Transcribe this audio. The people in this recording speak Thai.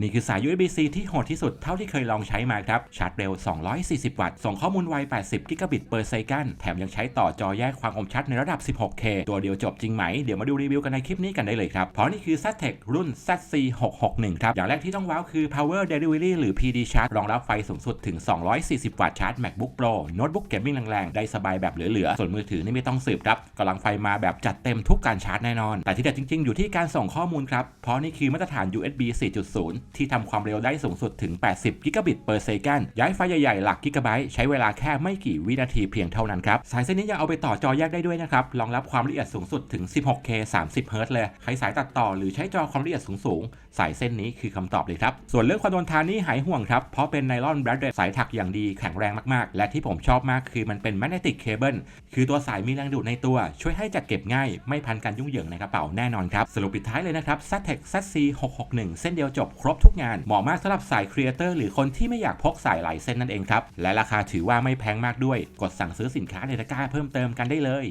นี่คือสาย USB-C ที่โหดที่สุดเท่าที่เคยลองใช้มาครับ ชาร์จเร็ว 240 วัตต์ ส่งข้อมูลไว 80 กิกะบิต per second แถมยังใช้ต่อจอแยกความคมชัดในระดับ 16K ตัวเดียวจบจริงไหม เดี๋ยวมาดูรีวิวกันในคลิปนี้กันได้เลยครับ เพราะนี่คือ ZTEC รุ่น ZC661 ครับ อย่างแรกที่ต้องว้าวคือ Power Delivery หรือ PD Charge รองรับไฟสูงสุดถึง 240 วัตต์ชาร์จ MacBook Pro โน้ตบุ๊กเกมมิ่งแรงๆ ได้สบายแบบเหลือๆ ส่วนมือถือนี่ไม่ต้องสืบครับกำลังไฟมาแบบจัดเต็มทุกการชาร์จแน่นอน แต่ที่เด็ดจริง ๆ อยู่ที่การส่งข้อมูลครับ ราะนี่คือมาตรฐาน USB 4.0 ที่ทำความเร็วได้สูงสุดถึง 80 กิกะบิต per second ย้ายไฟล์ใหญ่ๆ หลักกิกะไบต์ใช้เวลาแค่ไม่กี่วินาทีเพียงเท่านั้นครับ สายเส้นนี้ยังเอาไปต่อจอแยกได้ด้วยนะครับ รองรับความละเอียดสูงสุดถึง 16K 30 Hz เลย ใครสายตัดต่อหรือใช้จอความละเอียดสูงๆ สายเส้นนี้คือคำตอบเลยครับ ส่วนเรื่องความทนทานนี่หายห่วงครับ เพราะเป็นไนลอนแบรดเดสายถักอย่างดีแข็งแรงมากๆ และที่ผมชอบมากคือมันเป็นแมกเนติกเคเบิลคือตัวสายมีแรงดูดในตัว ช่วยให้จัดเก็บง่าย ไม่พันกันยุ่งเหยิงในกระเป๋าแน่นอนครับสรุปปิดท้ายเลยนะครับ z t e c ZC 661 เส้นเดียวจบครบทุกงาน เหมาะมากสำหรับสายครีเอเตอร์หรือคนที่ไม่อยากพกสายหลายเส้นนั่นเองครับ และราคาถือว่าไม่แพงมากด้วย กดสั่งซื้อสินค้าในตะกร้าเพิ่มเติมกันได้เลย